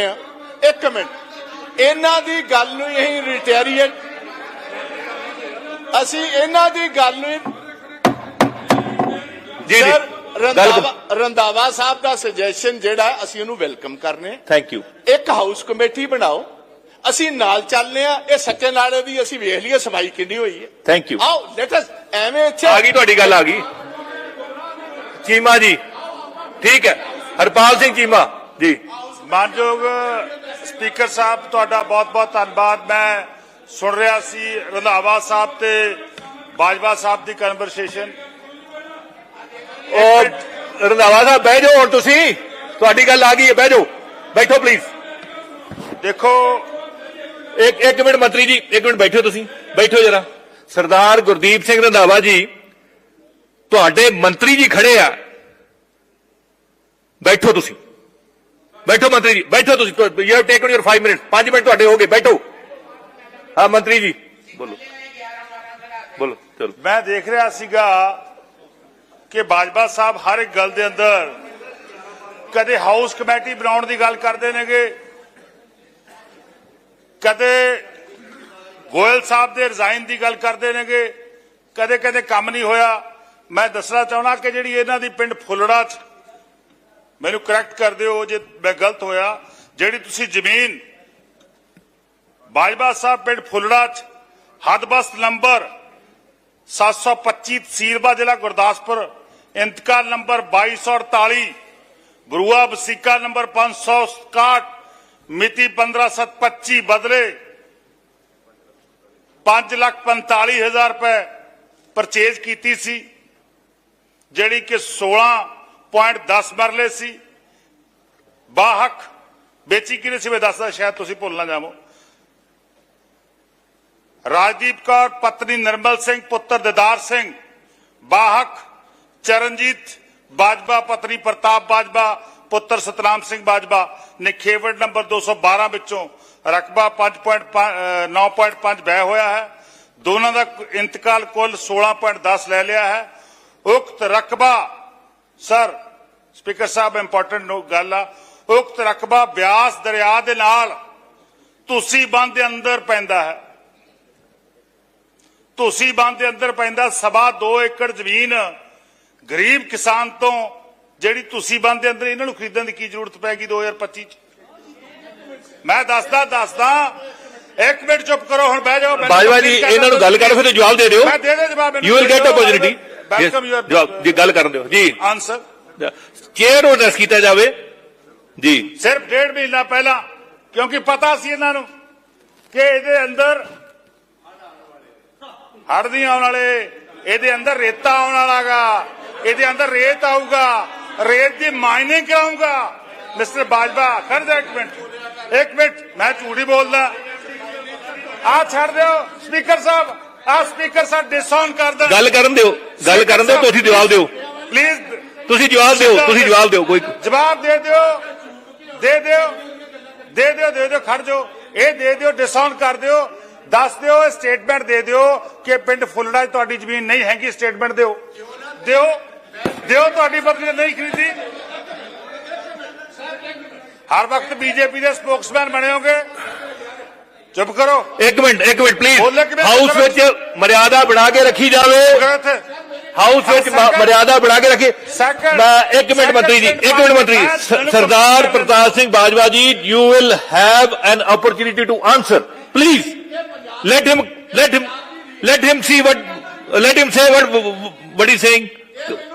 ਇੱਕ ਮਿੰਟ। ਇਹਨਾਂ ਦੀ ਗੱਲ ਨੂੰ ਹੀ ਰਿਟੈਰੀਏਟ ਅਸੀਂ ਇਹਨਾਂ ਦੀ ਗੱਲ ਨੂੰ ਜੀ ਜੀ। ਰੰਦਾਵਾ ਸਾਹਿਬ ਦਾ ਸੁਜੈਸ਼ਨ ਜਿਹੜਾ ਅਸੀਂ ਉਹਨੂੰ ਵੈਲਕਮ ਕਰਨੇ ਥੈਂਕ ਯੂ ਇੱਕ ਹਾਊਸ ਕਮੇਟੀ ਬਣਾਓ। ਅਸੀਂ ਨਾਲ ਚੱਲਨੇ ਆ। ਇਹ ਸੱਚੇ ਨਾਲੇ ਦੀ ਅਸੀਂ ਵੇਖ ਲਈਏ ਸਫ਼ਾਈ ਕਿੰਨੀ ਹੋਈ ਹੈ। ਥੈਂਕ ਯੂ ਆਓ ਲੈਟ ਅਸ ਐਵੇਂ ਇੱਥੇ ਆ ਗਈ ਤੁਹਾਡੀ ਗੱਲ ਆ ਗਈ। ਚੀਮਾ ਜੀ। ਠੀਕ ਹੈ। ਹਰਪਾਲ ਸਿੰਘ ਚੀਮਾ। ਜੀ। ਮਾਨਯੋਗ ਸਪੀਕਰ ਸਾਹਿਬ ਤੁਹਾਡਾ ਬਹੁਤ-ਬਹੁਤ ਧੰਨਵਾਦ। ਮੈਂ ਸੁਣ ਰਿਹਾ ਸੀ ਰੰਧਾਵਾ ਸਾਹਿਬ ਤੇ ਬਾਜਵਾ ਸਾਹਿਬ ਦੀ ਕਨਵਰਸੇਸ਼ਨ ਉਹ ਰੰਧਾਵਾ ਸਾਹਿਬ ਬਹਿ ਜਾਓ ਹੁਣ ਤੁਸੀਂ। ਤੁਹਾਡੀ ਗੱਲ ਆ ਗਈ ਹੈ ਬਹਿ ਜਾਓ। ਬੈਠੋ ਪਲੀਜ਼ ਦੇਖੋ ਇੱਕ ਇੱਕ ਮਿੰਟ ਮੰਤਰੀ ਜੀ ਇੱਕ ਮਿੰਟ ਬੈਠੋ ਤੁਸੀਂ। ਬੈਠੋ ਜਰਾ। ਸਰਦਾਰ ਗੁਰਦੀਪ ਸਿੰਘ ਰੰਧਾਵਾ ਜੀ ਤੁਹਾਡੇ ਮੰਤਰੀ ਜੀ ਖੜੇ ਆ। ਬੈਠੋ ਤੁਸੀਂ। ਬੈਠੋ ਮੰਤਰੀ ਜੀ, ਬੈਠੋ ਤੁਸੀਂ you have taken your 5 minute 5 minute ਤੁਹਾਡੇ ਹੋ ਗਏ, ਬੈਠੋ। ਹਾਂ, ਮੰਤਰੀ ਜੀ, ਬੋਲੋ। ਬੋਲੋ, ਚਲੋ। ਮੈਂ ਦੇਖ ਰਿਹਾ ਸੀਗਾ ਕਿ ਬਾਜਵਾ ਸਾਹਿਬ ਹਰ ਇੱਕ ਗੱਲ ਦੇ ਅੰਦਰ ਕਦੇ ਹਾਊਸ ਕਮੇਟੀ ਬਣਾਉਣ ਦੀ ਗੱਲ ਕਰਦੇ ਨੇਗੇ, ਕਦੇ ਗੋਇਲ ਸਾਹਿਬ ਦੇ ਰਿਜ਼ਾਈਨ ਦੀ ਗੱਲ ਕਰਦੇ ਨੇਗੇ ਕਦੇ ਕਦੇ ਕੰਮ ਨਹੀਂ ਹੋਇਆ। ਮੈਂ ਦੱਸਣਾ ਚਾਹੁੰਦਾ ਕਿ ਜਿਹੜੀ ਇਹਨਾਂ ਦੀ ਪਿੰਡ ਫੁੱਲੜਾ ਚ ਮੈਨੂੰ ਕਰੈਕਟ ਕਰ ਦਿਓ ਜੇ ਮੈਂ ਗਲਤ ਹੋਇਆ। ਜਿਹੜੀ ਤੁਸੀਂ ਜ਼ਮੀਨ ਬਾਜਵਾ ਸਾਹਿਬ ਪਿੰਡ ਫੁੱਲੜਾ ਚ ਹਦਬਸਤ ਨੰਬਰ 725 ਤਹਿਸੀਲਬਾ ਜ਼ਿਲ੍ਹਾ ਗੁਰਦਾਸਪੁਰ, ਇੰਤਕਾਲ ਨੰਬਰ 2248 ਬਰੂਆ ਵਸੀਕਾ ਨੰਬਰ 561 ਮਿਤੀ 15725 ਬਦਲੇ 545000 ਰੁਪਏ ਪਰਚੇਜ਼ ਕੀਤੀ ਸੀ, ਜਿਹੜੀ ਕਿ 16.10 ਮਰਲੇ ਸੀ ਬਾਹਕ ਵੇਚੀ ਕਿਨੇ ਸੀ ਮੈਂ ਦੱਸਦਾ ਸ਼ਾਇਦ ਤੁਸੀਂ ਭੁੱਲ ਨਾ ਜਾਵੋ ਰਾਜਦੀਪ ਕੌਰ ਪਤਨੀ ਨਿਰਮਲ ਸਿੰਘ ਪੁੱਤਰ ਦਿਦਾਰ ਸਿੰਘ ਬਾਹਕ ਚਰਨਜੀਤ ਬਾਜਵਾ ਪਤਨੀ ਪ੍ਰਤਾਪ ਬਾਜਵਾ ਪੁੱਤਰ ਸਤਨਾਮ ਸਿੰਘ ਬਾਜਵਾ ਨੇ ਖੇਵੜ ਨੰਬਰ 212 ਵਿੱਚੋਂ ਰਕਬਾ 5.9.5 ਬਹਿ ਹੋਇਆ ਹੈ ਦੋਨਾਂ ਦਾ ਇੰਤਕਾਲ ਕੁੱਲ 16.10 ਲੈ ਲਿਆ ਹੈ ਉਕਤ ਰਕਬਾ ਸਰ, ਸਪੀਕਰ ਸਾਹਿਬ ਇੰਪੋਰਟੈਂਟ ਗੱਲ ਆ। ਉਕਤ ਰਕਬਾ ਬਿਆਸ ਦਰਿਆ ਦੇ ਨਾਲ ਤੁਸੀਂ ਬੰਦ ਦੇ ਅੰਦਰ ਪੈਂਦਾ ਹੈ। ਤੁਸੀਂ ਬੰਦ ਦੇ ਅੰਦਰ ਪੈਂਦਾ, ਸਵਾ 2 ਏਕੜ ਜ਼ਮੀਨ ਗਰੀਬ ਕਿਸਾਨ ਤੋਂ, ਜਿਹੜੀ ਤੁਸੀਂ ਬੰਦ ਦੇ ਅੰਦਰ ਇਹਨਾਂ ਨੂੰ ਖਰੀਦਣ ਦੀ ਕੀ ਜ਼ਰੂਰਤ ਪੈ ਗਈ 2025 ਚ? ਮੈਂ ਦੱਸਦਾ ਦੱਸਦਾ ਇੱਕ ਮਿੰਟ ਚੁੱਪ ਕਰੋ ਹੁਣ ਬਹਿ ਜਾਓ ਬਾਜਵਾ ਜੀ ਇਹਨਾਂ ਨੂੰ ਗੱਲ ਕਰੋ ਫਿਰ ਜਵਾਬ ਦੇ ਦਿਓ। ਮੈਂ ਦੇ ਦੇ ਜਵਾਬ you will get opportunity welcome your ਜਵਾਬ ਜੀ ਗੱਲ ਕਰਨ ਦਿਓ। ਜੀ। ਆਨਸਰ ਚੇਅਰ ਨੂੰ ਐਡਰੈਸ ਕੀਤਾ ਜਾਵੇ? ਜੀ। ਸਿਰਫ ਡੇਢ ਮਹੀਨਾ ਪਹਿਲਾਂ ਕਿਉਂਕਿ ਪਤਾ ਸੀ ਇਹਨਾਂ ਨੂੰ ਕਿ ਇਹਦੇ ਅੰਦਰ ਹੜ੍ਹ ਨਹੀਂ ਆਉਣ ਵਾਲੇ ਇਹਦੇ ਅੰਦਰ ਰੇਤਾ ਆਉਣ ਵਾਲਾਗਾ ਇਹਦੇ ਅੰਦਰ ਰੇਤ ਆਊਗਾ ਰੇਤ ਦੀ ਮਾਈਨਿੰਗ ਕਰਾਊਗਾ। ਮਿਸਟਰ ਬਾਜਵਾ ਖੜ ਜਾ ਇੱਕ ਮਿੰਟ। ਇੱਕ ਮਿੰਟ ਮੈਂ ਝੂਠੀ ਬੋਲਦਾ। ਆ ਛੱਡ ਦਿਓ ਸਪੀਕਰ ਸਾਹਿਬ ਆ ਸਪੀਕਰ ਸਾਹਿਬ ਡਿਸਆਨ ਕਰ ਦੇ ਗੱਲ ਕਰਨ ਦਿਓ ਗੱਲ ਕਰਨ ਦਿਓ ਤੁਸੀਂ ਜਵਾਬ ਦਿਓ। ਪਲੀਜ਼ ਤੁਸੀਂ ਜਵਾਬ ਦਿਓ ਤੁਸੀਂ ਜਵਾਬ ਦਿਓ ਕੋਈ ਜਵਾਬ ਦੇ ਦਿਓ ਦੇ ਦਿਓ ਦੇ ਦਿਓ ਦੇ ਦਿਓ ਖੜ ਜਾਓ। ਇਹ ਦੇ ਦਿਓ ਡਿਸਕਾਊਂਟ ਕਰ ਦਿਓ। ਦੱਸ ਦਿਓ ਸਟੇਟਮੈਂਟ ਦੇ ਦਿਓ ਕਿ ਪਿੰਡ ਫੁੱਲੜਾ ਤੁਹਾਡੀ ਜ਼ਮੀਨ ਨਹੀਂ ਹੈਗੀ ਸਟੇਟਮੈਂਟ ਦਿਓ। ਦਿਓ ਦਿਓ ਤੁਹਾਡੀ ਪਤਨੀ ਨਹੀਂ ਖਰੀਦੀ। ਹਰ ਵਕਤ ਬੀਜੇਪੀ ਦੇ ਸਪੋਕਸਮੈਨ ਬਣੇ ਹੋਗੇ। चुप करो। एक मिनट एक मिनट प्लीज़ हाउस में मर्यादा बढ़ा के रखी जावे। हाउस में मर्यादा बढ़ा के रखी। मैं एक मिनट मंत्री जी एक मिनट मंत्री Sardar Pratap Singh Bajwa ji you will have an opportunity to answer please let him let him let him see what let him say what बड़ी सिंह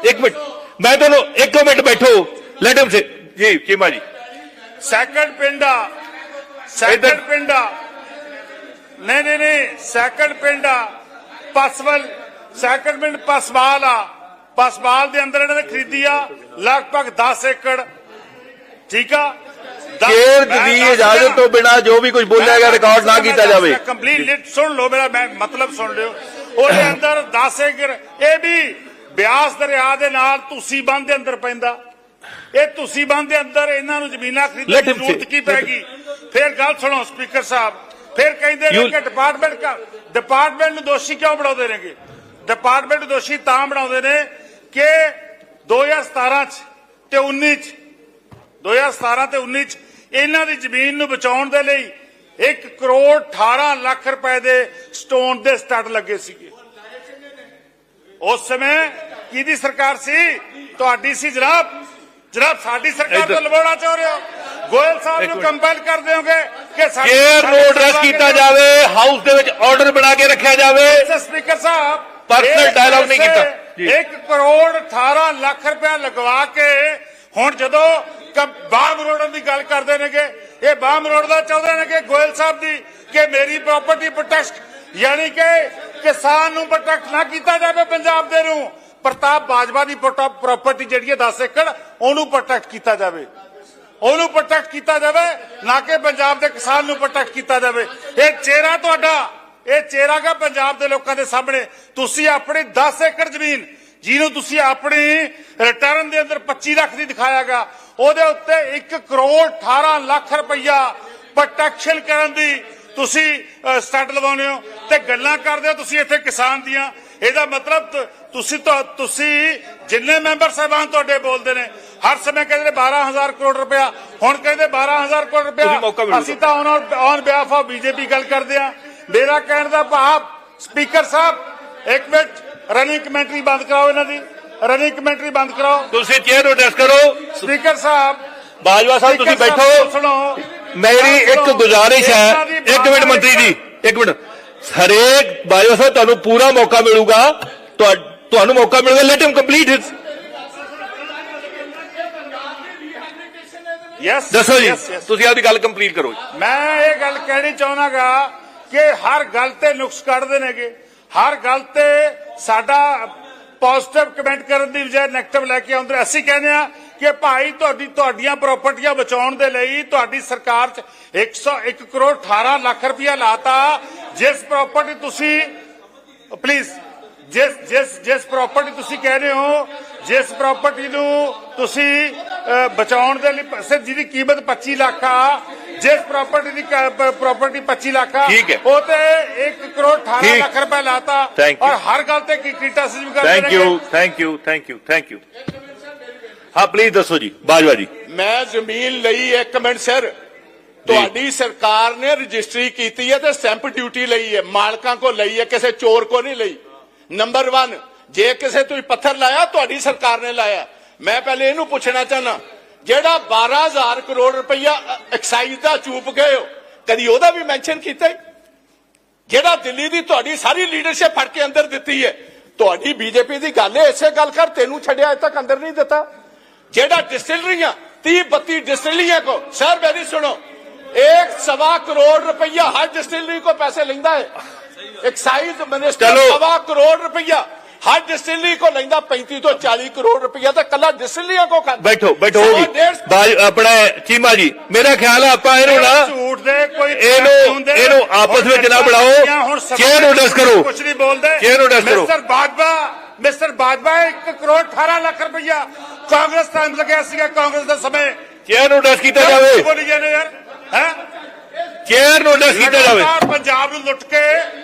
एक मिनट मैं तो एक मिनट बैठो। लेट हिम से जी Cheema ji. Second पिंडा। Second पिंडा। ਨਹੀਂ ਨਹੀਂ ਨਹੀਂ ਸੈਕੰਡ ਪਿੰਡ ਆ ਪਸਵਲ ਸੈਕੰਡ ਪਿੰਡ ਪਸਵਾਲ ਆ। ਪਸਵਾਲ ਦੇ ਅੰਦਰ ਇਹਨਾਂ ਨੇ ਖਰੀਦੀ ਆ ਲਗਭਗ 10 ਏਕੜ ਠੀਕ ਆ? ਕੇਰ ਦੀ ਇਜਾਜ਼ਤ ਤੋਂ ਬਿਨਾ ਜੋ ਵੀ ਕੁਝ ਬੋਲਿਆ ਗਿਆ ਰਿਕਾਰਡ ਨਾ ਕੀਤਾ ਜਾਵੇ। ਕੰਪਲੀਟ ਸੁਣ ਲਓ ਮੇਰਾ ਮੈਂ ਮਤਲਬ ਸੁਣ ਲਿਓ। ਉਹਦੇ ਅੰਦਰ 10 ਏਕੜ ਇਹ ਵੀ ਬਿਆਸ ਦਰਿਆ ਦੇ ਨਾਲ ਤੁਸੀਂ ਬੰਦ ਦੇ ਅੰਦਰ ਪੈਂਦਾ। ਇਹ ਤੁਸੀਂ ਬੰਦ ਦੇ ਅੰਦਰ ਇਹਨਾਂ ਨੂੰ ਜ਼ਮੀਨਾਂ ਖਰੀਦਣ ਦੀ ਜ਼ਰੂਰਤ. ਕੀ ਪੈਗੀ ਫਿਰ ਗੱਲ ਸੁਣੋ ਸਪੀਕਰ ਸਾਹਿਬ। ਫਿਰ ਕਹਿੰਦੇ ਨੇ ਕਿ ਡਿਪਾਰਟਮੈਂਟ ਡਿਪਾਰਟਮੈਂਟ ਨੂੰ ਦੋਸ਼ੀ ਕਿਉਂ ਬਣਾਉਂਦੇ ਨੇਗੇ? ਡਿਪਾਰਟਮੈਂਟ ਦੋਸ਼ੀ ਤਾਂ ਬਣਾਉਂਦੇ ਨੇ ਕਿ 2017 ਚ ਤੇ 19 ਚ 2017 ਤੇ 19 ਚ ਇਹਨਾਂ ਦੀ ਜ਼ਮੀਨ ਨੂੰ ਬਚਾਉਣ ਦੇ ਲਈ 1 ਕਰੋੜ 18 ਲੱਖ ਰੁਪਏ ਦੇ ਸਟੋਨ ਦੇ ਸਟੱਡ ਲੱਗੇ ਸੀਗੇ। ਉਸ ਸਮੇਂ ਕਿਹਦੀ ਸਰਕਾਰ ਸੀ? ਤੁਹਾਡੀ ਸੀ ਜਨਾਬ? ਜਨਾਬ ਸਾਡੀ ਸਰਕਾਰ। ਤੋਂ ਲਵਾਉਣਾ ਚਾਹ ਰਹੇ ਹੋ? ਗੋਇਲ ਸਾਹਿਬ ਨੂੰ। ਕੰਪੈਲ ਕਰ ਦਿਓਗੇ ਕਿ ਸਾਡੀ ਐਡਰੈਸ ਸਭਾ ਕੀਤਾ ਜਾਵੇ ਹਾਊਸ ਦੇ ਵਿੱਚ ਆਰਡਰ ਬਣਾ ਕੇ ਰੱਖਿਆ ਜਾਵੇ ਸਪੀਕਰ ਸਾਹਿਬ ਇਸ dialogue ਨਹੀਂ ਕੀਤਾ। ਜੀ। 1 ਕਰੋੜ 18 ਲੱਖ ਰੁਪਇਆ ਲਗਵਾ ਕੇ ਹੁਣ ਜਦੋਂ ਬਾਮ ਰੋਡਨ ਦੀ ਗੱਲ ਕਰਦੇ ਨੇਗੇ ਇਹ ਬਾਮ ਰੋਡ ਦਾ ਚਾਹੁੰਦੇ ਨੇ ਕਿ ਗੋਇਲ ਸਾਹਿਬ ਦੀ ਕਿ ਮੇਰੀ ਪ੍ਰਾਪਰਟੀ ਪ੍ਰੋਟੈਕਟ ਯਾਨੀ ਕਿ ਕਿਸਾਨ ਨੂੰ ਪ੍ਰੋਟੈਕਟ ਨਾ ਕੀਤਾ ਜਾਵੇ ਪੰਜਾਬ ਦੇ ਨੂੰ ਪ੍ਰਤਾਪ ਬਾਜਵਾ ਦੀ ਪ੍ਰਾਪਰਟੀ ਜਿਹੜੀ ਹੈ 10 ਏਕੜ ਉਹਨੂੰ ਪ੍ਰੋਟੈਕਟ ਕੀਤਾ ਜਾਵੇ ਉਹਨੂੰ ਪ੍ਰੋਟੈਕਟ ਕੀਤਾ ਜਾਵੇ, ਨਾ ਕਿ ਪੰਜਾਬ ਦੇ ਕਿਸਾਨ ਨੂੰ ਪ੍ਰੋਟੈਕਟ ਕੀਤਾ ਜਾਵੇ। ਇਹ ਚਿਹਰਾ ਤੁਹਾਡਾ, ਇਹ ਚਿਹਰਾ ਗਾ ਪੰਜਾਬ ਦੇ ਲੋਕਾਂ ਦੇ ਸਾਹਮਣੇ। ਤੁਸੀਂ ਆਪਣੀ 10 ਏਕੜ ਜ਼ਮੀਨ, ਜਿਹਨੂੰ ਤੁਸੀਂ ਆਪਣੀ ਰਿਟਰਨ ਦੇ ਅੰਦਰ 25 ਲੱਖ ਦੀ ਦਿਖਾਇਆਗਾ ਉਹਦੇ ਉੱਤੇ 1 ਕਰੋੜ 18 ਲੱਖ ਰੁਪਈਆ ਪ੍ਰੋਟੈਕਸ਼ਨ ਕਰਨ ਦੀ ਤੁਸੀਂ ਸਟੱਡ ਲਵਾਉਂਦੇ ਹੋ ਤੇ ਗੱਲਾਂ ਕਰਦੇ ਹੋ ਤੁਸੀਂ ਇੱਥੇ ਕਿਸਾਨ ਦੀਆਂ। ਇਹਦਾ ਮਤਲਬ ਤੁਸੀਂ ਤੁਸੀਂ ਜਿੰਨੇ ਮੈਂਬਰ ਸਾਹਿਬਾਨ ਤੁਹਾਡੇ ਬੋਲਦੇ ਨੇ ਹਰ ਸਮੇਂ ਕਹਿੰਦੇ ਨੇ 12000 ਕਰੋੜ ਰੁਪਇਆ। ਹੁਣ ਕਹਿੰਦੇ 12000 ਕਰੋੜ ਰੁਪਇਆ। ਅਸੀਂ ਤਾਂ on on behalf of BJP ਗੱਲ ਕਰਦੇ ਆ ਮੇਰਾ ਕਹਿਣ ਦਾ ਭਾਵ ਸਪੀਕਰ ਸਾਹਿਬ ਇੱਕ ਮਿੰਟ ਰਨਿੰਗ ਕਮੈਂਟਰੀ ਬੰਦ ਕਰਾਓ ਇਹਨਾਂ ਦੀ। ਰਨਿੰਗ ਕਮੈਂਟਰੀ ਬੰਦ ਕਰਾਓ। ਤੁਸੀਂ ਚੇਅਰ ਨੂੰ ਐਡਰੈਸ ਕਰੋ। ਸਪੀਕਰ ਸਾਹਿਬ ਬਾਜਵਾ ਸਾਹਿਬ ਤੁਸੀਂ ਬੈਠੋ। ਸੁਣੋ। ਮੇਰੀ ਇੱਕ। ਗੁਜ਼ਾਰਿਸ਼ ਹੈ। ਇੱਕ ਮਿੰਟ ਮੰਤਰੀ ਜੀ ਇੱਕ ਮਿੰਟ। ਹਰੇਕ ਬਾਜਵਾ ਸਾਹਿਬ ਤੁਹਾਨੂੰ ਪੂਰਾ ਮੌਕਾ ਮਿਲੂਗਾ। ਤੁਹਾ- ਤੁਹਾਨੂੰ ਮੌਕਾ ਮਿਲੂਗਾ। Let him complete his yes ਦੱਸੋ ਜੀ. ਤੁਸੀਂ ਆਪਦੀ ਗੱਲ ਕੰਪਲੀਟ ਕਰੋ। ਮੈਂ ਇਹ ਗੱਲ ਕਹਿਣੀ ਚਾਹਨਾਗਾ ਕਿ ਹਰ ਗੱਲ ਤੇ ਨੁਕਸ ਕੱਢਦੇ ਨੇਗੇ ਹਰ ਗੱਲ ਤੇ ਸਾਡਾ ਪੋਜ਼ਿਟਿਵ ਕਮੈਂਟ ਕਰਨ ਦੀ ਬਜਾਏ ਨੈਗੇਟਿਵ ਲੈ ਕੇ ਆਉਂਦੇ ਅਸੀਂ ਕਹਿੰਦੇ ਆ ਕਿ ਭਾਈ ਤੁਹਾਡੀ ਤੁਹਾਡੀਆਂ ਪ੍ਰਾਪਰਟੀਆਂ ਬਚਾਉਣ ਦੇ ਲਈ ਤੁਹਾਡੀ ਸਰਕਾਰ 'ਚ 101 ਕਰੋੜ 18 ਲੱਖ ਰੁਪਇਆ ਲਾਤਾ ਜਿਸ ਪ੍ਰਾਪਰਟੀ ਤੁਸੀਂ ਪਲੀਜ਼ ਜਿਸ ਜਿਸ ਜਿਸ ਪ੍ਰਾਪਰਟੀ ਤੁਸੀਂ ਕਹਿ ਰਹੇ ਹੋ ਜਿਸ ਪ੍ਰਾਪਰਟੀ ਨੂੰ ਤੁਸੀਂ ਬਚਾਉਣ ਦੇ ਲਈ ਸਿਰ ਜਿਹਦੀ ਕੀਮਤ 25 ਲੱਖ ਆ ਜਿਸ ਪ੍ਰਾਪਰਟੀ ਦੀ ਪ੍ਰਾਪਰਟੀ 25 ਲੱਖ ਆ। ਉਹ ਤੇ 1 ਕਰੋੜ 18 ਠੀਕ। ਲੱਖ ਰੁਪਏ ਲਾਤਾ. ਔਰ ਹਰ ਗੱਲ ਤੇ ਕ੍ਰਿਟਿਸਿਜ਼ਮ ਕਰਦੇ thank you thank you thank you thank you ਹਾਂ ਪਲੀਜ਼ ਦੱਸੋ ਜੀ ਬਾਜਵਾ ਜੀ। ਮੈਂ ਜ਼ਮੀਨ ਲਈ ਇੱਕ ਮਿੰਟ ਸਰ। ਤੁਹਾਡੀ ਸਰਕਾਰ ਨੇ ਰਜਿਸਟਰੀ ਕੀਤੀ ਹੈ ਤੇ ਸਟੈਂਪ ਡਿਊਟੀ ਲਈ ਹੈ। ਮਾਲਕਾਂ ਕੋ ਲਈ ਹੈ ਕਿਸੇ ਚੋਰ ਕੋ ਨਹੀਂ ਲਈ। ਨੰਬਰ 1 ਜੇ ਕਿਸੇ ਤੁਸੀਂ ਪੱਥਰ ਲਾਇਆ ਤੁਹਾਡੀ ਸਰਕਾਰ ਨੇ ਲਾਇਆ ਮੈਂ ਪਹਿਲੇ ਇਹਨੂੰ ਪੁੱਛਣਾ ਚਾਹਨਾ ਜਿਹੜਾ 12000 ਕਰੋੜ ਰੁਪਈਆ ਐਕਸਾਈਜ਼ ਦਾ ਚੂਪ ਗਏ ਹੋ ਕਦੀ ਉਹਦਾ ਵੀ ਮੈਂਸ਼ਨ ਕੀਤਾ ਹੈ ਜਿਹੜਾ ਦਿੱਲੀ ਦੀ ਤੁਹਾਡੀ ਸਾਰੀ ਲੀਡਰਸ਼ਿਪ ਫੜ ਕੇ ਅੰਦਰ ਦਿੱਤੀ ਹੈ ਤੁਹਾਡੀ ਬੀਜੇਪੀ ਦੀ ਗੱਲ ਹੈ ਇਸੇ ਗੱਲ ਕਰ ਤੈਨੂੰ ਛੱਡਿਆ ਅਜੇ ਤੱਕ ਅੰਦਰ ਨਹੀਂ ਦਿੱਤਾ ਜਿਹੜਾ ਡਿਸਟਿਲਰੀਆਂ 30 32 डिस्टिलरियां को सर मेरी सुनो एक सवा करोड़ रुपया हर डिस्टिलरी को पैसे लेंदा है एक्साइज मिनिस्टर चलो। सवा करोड़ रुपया हर डिस्टिलरी को लेंदा 35 तो 40 करोड़ रुपया तो कला डिस्टिलरियां को कर ਬੈਠੋ ਬੈਠੋ सवा ਜੀ डेढ़ ਬਾਜ ਆਪਣਾ ਚੀਮਾ ਜੀ ਮੇਰਾ ਖਿਆਲ ਹੈ ਆਪਾਂ ਇਹਨੂੰ ਨਾ ਝੂਠ ਦੇ ਕੋਈ ਇਹਨੂੰ- fact ਹੁੰਦੇ ਨੇ। ਇਹਨੂੰ ਆਪਸ ਹੁਣ ਵਿੱਚ ਨਾ ਸਰਕਾਰ ਬਣਾਓ। ਦੀਆਂ ਹੁਣ ਸਭਾ ਚੇਅਰ ਨੂੰ ਡਿਸਕਸ ਕਰੋ। ਕੁਛ ਨਹੀਂ ਬੋਲਦੇ ਚੇਅਰ ਨੂੰ ਡਿਸਕਸ ਕਰੋ। ਮਿਸਟਰ ਬਾਜਵਾ ਮਿਸਟਰ ਬਾਜਵਾ 1 ਕਰੋੜ 18 ਲੱਖ ਰੁਪਇਆ ਕਾਂਗਰਸ ਟਾਈਮ ਲੱਗਿਆ ਸੀਗਾ ਕਾਂਗਰਸ ਦੇ ਸਮੇਂ ਚੇਅਰ ਨੂੰ ਡਿਸਕਸ ਕੀਤਾ ਕਿਉਂ ਜਾਵੇ ਬੋਲੀ ਜਾਂਦੇ ਯਾਰ ਹੈ ਚੇਅਰ ਨੂੰ ਡਿਸਕਸ ਕੀਤਾ ਜਾਵੇ। ਪੰਜਾਬ ਨੂੰ ਲੁੱਟ ਕੇ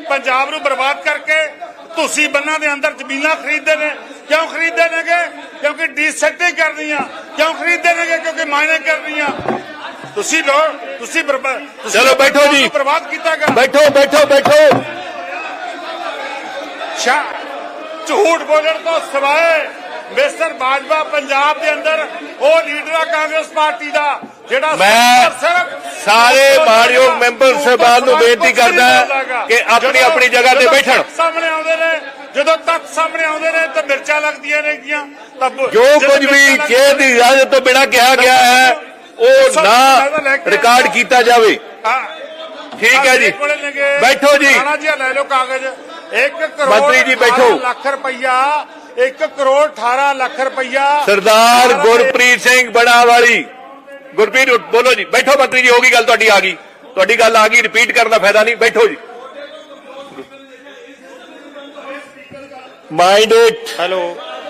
ਪੰਜਾਬ ਨੂੰ ਬਰਬਾਦ ਕਰਕੇ ਤੁਸੀਂ ਬੰਨਾਂ ਦੇ ਅੰਦਰ ਜ਼ਮੀਨਾਂ ਖਰੀਦਦੇ ਨੇ। ਕਿਉਂ ਖਰੀਦਦੇ ਨੇਗੇ? ਕਿਉਂਕਿ ਡੀਸੈਟਿੰਗ ਕਰਨੀ ਆ ਕਿਉਂ ਖਰੀਦਦੇ ਨੇਗੇ? ਕਿਉਂਕਿ ਮਾਇਨੇ ਕਰਨੀ ਆ ਤੁਸੀਂ ਲੋ ਤੁਸੀਂ ਚਲੋ ਬੈਠੋ ਜੀ। ਬਰਬਾਦ ਕੀਤਾਗਾ। ਬੈਠੋ ਬੈਠੋ ਬੈਠੋ। ਸ਼ਾ ਝੂਠ ਬੋਲਣ ਤੋਂ ਸਿਵਾਏ ਮਿਸਟਰ ਬਾਜਵਾ ਪੰਜਾਬ ਦੇ ਅੰਦਰ ਉਹ ਲੀਡਰ ਆ ਕਾਂਗਰਸ ਪਾਰਟੀ ਦਾ ਜਿਹੜਾ ਮੈਂ ਸਾਰੇ ਮਾਣਯੋਗ ਮੈਂਬਰ ਸਾਹਿਬਾਨ ਨੂੰ ਬੇਨਤੀ ਕਰਦਾ ਕਿ ਆਪਣੀ ਆਪਣੀ ਜਗ੍ਹਾ ਤੇ ਬੈਠਣ। ਸਾਹਮਣੇ ਆਉਂਦੇ ਨੇ ਜਦੋਂ ਤੱਥ ਸਾਹਮਣੇ ਆਉਂਦੇ ਨੇ ਤਾਂ ਮਿਰਚਾਂ ਲੱਗਦੀਆਂ ਨੇਗੀਆਂ ਤਾਂ ਬ- ਜੋ ਕੁਝ ਵੀ ਚੇਅਰ ਦੀ ਇਜਾਜ਼ਤ ਤੋਂ ਬਿਨਾਂ ਕਿਹਾ ਗਿਆ ਹੈ ਉਹ ਨਾ ਰਿਕਾਰਡ ਕੀਤਾ ਜਾਵੇ। ਠੀਕ ਹੈ ਜੀ। ਬੈਠੋ ਜੀ। ਰਾਣਾ ਜੀ ਲੈ ਲਓ ਕਾਗਜ਼। 1 ਕਰੋੜ ਮੰਤਰੀ ਜੀ ਬੈਠੋ। 18 ਲੱਖ ਰੁਪਈਆ 1 ਕਰੋੜ 18 ਲੱਖ ਰੁਪਈਆ ਸਰਦਾਰ ਗੁਰਪ੍ਰੀਤ ਸਿੰਘ ਬੜਾਵਾਲੀ ਗੁਰਪ੍ਰੀਤ ਬੋਲੋ ਜੀ ਬੈਠੋ ਮੰਤਰੀ ਜੀ ਹੋ ਗਈ ਗੱਲ ਤੁਹਾਡੀ ਆ ਗਈ ਤੁਹਾਡੀ ਗੱਲ ਆ ਗਈ ਰਿਪੀਟ ਕਰਨ ਦਾ ਫਾਇਦਾ ਨਹੀਂ ਬੈਠੋ ਜੀ mind it hello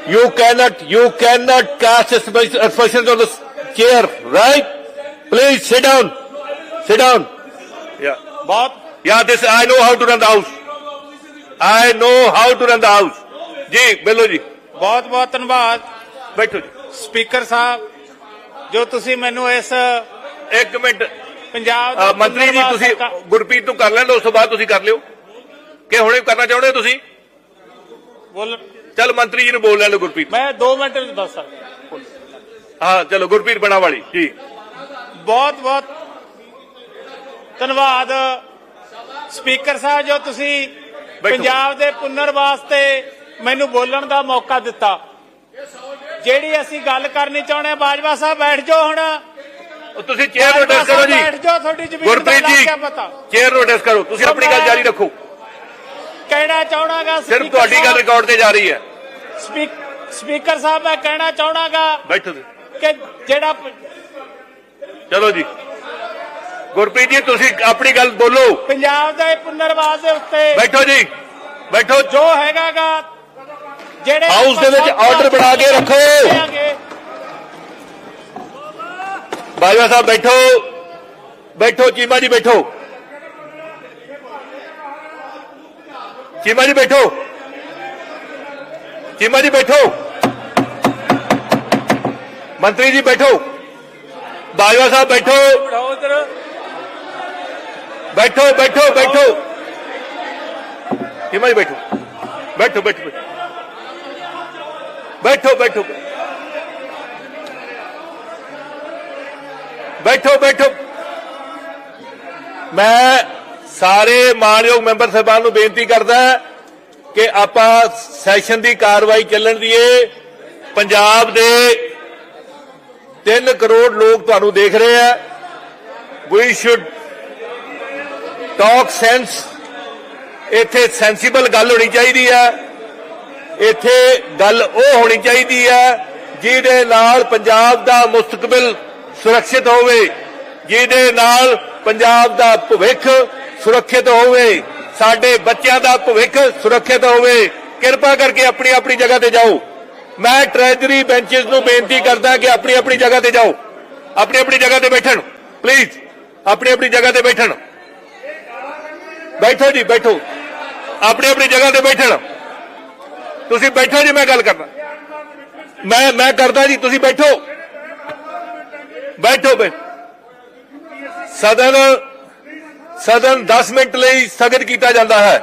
you cannot you cannot cast aspersions on the chair right please sit down sit down yeah ਬਹੁਤ yeah this i know how to run the house i know how to run the house ਜੀ ਬੋਲੋ ਜੀ। ਬਹੁਤ ਬਹੁਤ ਧੰਨਵਾਦ। ਬੈਠੋ ਜੀ। Speaker ਸਾਹਿਬ ਜੋ ਤੁਸੀਂ ਮੈਨੂੰ ਇਸ ਇੱਕ ਮਿੰਟ। ਪੰਜਾਬ ਅ, ਮੰਤਰੀ ਜੀ ਤੁਸੀਂ ਗੁਰਪ੍ਰੀਤ ਤੋਂ ਕਰ ਲੈਣ ਉਸ ਤੋਂ ਬਾਅਦ ਤੁਸੀਂ ਕਰ ਲਿਓ। ਕਿ ਹੁਣੇ ਕਰਨਾ ਚਾਹੁੰਦੇ ਹੋ ਤੁਸੀਂ? ਬੋਲ। ਚਲ ਮੰਤਰੀ ਜੀ ਨੂੰ ਬੋਲ ਲੈਣ ਲਓ ਗੁਰਪ੍ਰੀਤ। ਮੈਂ 2 ਮਿੰਟ ਵਿੱਚ ਦੱਸ ਸਕਦਾ। ਹਾਂ ਚਲੋ ਗੁਰਪ੍ਰੀਤ ਬਣਾ ਵਾਲੀ ਜੀ। ਬਹੁਤ ਬਹੁਤ ਧੰਨਵਾਦ। ਸਪੀਕਰ ਸਾਹਿਬ ਜੋ ਤੁਸੀਂ। ਪੰਜਾਬ ਦੇ ਪੁਨਰਵਾਸ ਤੇ ਮੈਨੂੰ ਬੋਲਣ ਦਾ ਮੌਕਾ ਦਿੱਤਾ। ਜਿਹੜੀ ਅਸੀਂ ਗੱਲ ਕਰਨੀ ਚਾਹੁੰਦੇ ਹਾਂ ਬਾਜਵਾ ਸਾਹਿਬ ਬੈਠ ਜਾਓ ਹੁਣ। ਤੁਸੀਂ ਚੇਅਰ ਅਡਰੈਸ ਕਰੋ ਜੀ। ਬੈਠ ਜਾਓ ਤੁਹਾਡੀ ਜ਼ਮੀਨ ਦਾ ਲੱਗ ਗਿਆ ਪਤਾ। ਚੇਅਰ ਅਡਰੈਸ ਕਰੋ। ਤੁਸੀਂ ਆਪਣੀ ਗੱਲ ਜਾਰੀ ਰੱਖੋ। ਕਹਿਣਾ ਚਾਹਣਾਗਾ ਸਿਰਫ ਤੁਹਾਡੀ ਗੱਲ ਰਿਕਾਰਡ ਤੇ ਜਾ ਰਹੀ ਹੈ। ਸਪੀਕਰ ਸਾਹਿਬ ਮੈਂ ਕਹਿਣਾ ਚਾਹਣਾਗਾ ਬੈਠੋ। ਕਿ ਜਿਹੜਾ ਚਲੋ ਜੀ। ਗੁਰਪ੍ਰੀਤ ਜੀ ਤੁਸੀਂ ਆਪਣੀ ਗੱਲ ਬੋਲੋ। ਪੰਜਾਬ ਦੇ ਪੁਨਰਵਾਸ ਦੇ ਉੱਤੇ ਬੈਠੋ ਜੀ। ਬੈਠੋ। ਜੋ ਹੈਗਾਗਾ ਹਾਊਸ ਦੇ ਵਿੱਚ order ਬਣਾ ਕੇ ਰੱਖੋ। ਦੇਾਂਗੇ। ਬਾਜਵਾ ਸਾਹਿਬ ਬੈਠੋ। ਬੈਠੋ ਚੀਮਾ ਜੀ ਬੈਠੋ। ਚੀਮਾ ਜੀ ਬੈਠੋ। ਚੀਮਾ ਜੀ ਬੈਠੋ। ਮੰਤਰੀ ਜੀ ਬੈਠੋ। ਬਾਜਵਾ ਸਾਹਿਬ ਬੈਠੋ। ਬੈਠੋ ਬੈਠੋ ਬੈਠੋ। ਚੀਮਾ ਜੀ ਬੈਠੋ ਬੈਠੋ ਬੈਠੋ। ਬੈਠੋ ਬੈਠੋ। ਬੈਠੋ ਬੈਠੋ। ਮੈਂ ਸਾਰੇ ਮਾਨਯੋਗ ਮੈਂਬਰ ਸਾਹਿਬਾਨ ਨੂੰ ਬੇਨਤੀ ਕਰਦਾ ਕਿ ਆਪਾਂ ਸੈਸ਼ਨ ਦੀ ਕਾਰਵਾਈ ਚੱਲਣ ਦੀਏ। ਪੰਜਾਬ ਦੇ 3 ਕਰੋੜ ਲੋਕ ਤੁਹਾਨੂੰ ਦੇਖ ਰਹੇ ਆ। ਵੀ ਸ਼ੁੱਡ ਟਾਕ ਸੈਂਸ ਇੱਥੇ ਸੈਂਸੀਬਲ ਗੱਲ ਹੋਣੀ ਚਾਹੀਦੀ ਹੈ ਇੱਥੇ ਗੱਲ ਉਹ ਹੋਣੀ ਚਾਹੀਦੀ ਹੈ ਜਿਹਦੇ ਨਾਲ ਪੰਜਾਬ ਦਾ ਮੁਸਤਕਬਲ ਸੁਰੱਖਿਅਤ ਹੋਵੇ, ਜਿਹਦੇ ਨਾਲ ਪੰਜਾਬ ਦਾ ਭਵਿੱਖ ਸੁਰੱਖਿਅਤ ਹੋਵੇ, ਸਾਡੇ ਬੱਚਿਆਂ ਦਾ ਭਵਿੱਖ ਸੁਰੱਖਿਅਤ ਹੋਵੇ। ਕਿਰਪਾ ਕਰਕੇ ਆਪਣੀ ਆਪਣੀ ਜਗ੍ਹਾ ਤੇ ਜਾਓ। ਮੈਂ ਟ੍ਰੈਜਰੀ ਬੈਂਚਸ ਨੂੰ ਬੇਨਤੀ ਕਰਦਾ ਕਿ ਆਪਣੀ ਆਪਣੀ ਜਗ੍ਹਾ ਤੇ ਜਾਓ। ਆਪਣੀ ਆਪਣੀ ਜਗ੍ਹਾ ਤੇ ਬੈਠਣ ਪਲੀਜ਼ ਆਪਣੀ ਆਪਣੀ ਜਗ੍ਹਾ ਤੇ ਬੈਠਣ। ਬੈਠੋ ਜੀ, ਬੈਠੋ। ਆਪਣੀ ਆਪਣੀ ਜਗ੍ਹਾ ਤੇ ਬੈਠਣ। ਤੁਸੀਂ ਬੈਠੋ ਜੀ, ਮੈਂ ਗੱਲ ਕਰਦਾ। ਮੈਂ ਮੈਂ ਕਰਦਾ ਜੀ, ਤੁਸੀਂ ਬੈਠੋ। ਬੈਠੋ, ਬੈ ਸਦਨ ਸਦਨ 10 ਮਿੰਟ ਲਈ ਸਥਗਿਤ ਕੀਤਾ ਜਾਂਦਾ ਹੈ।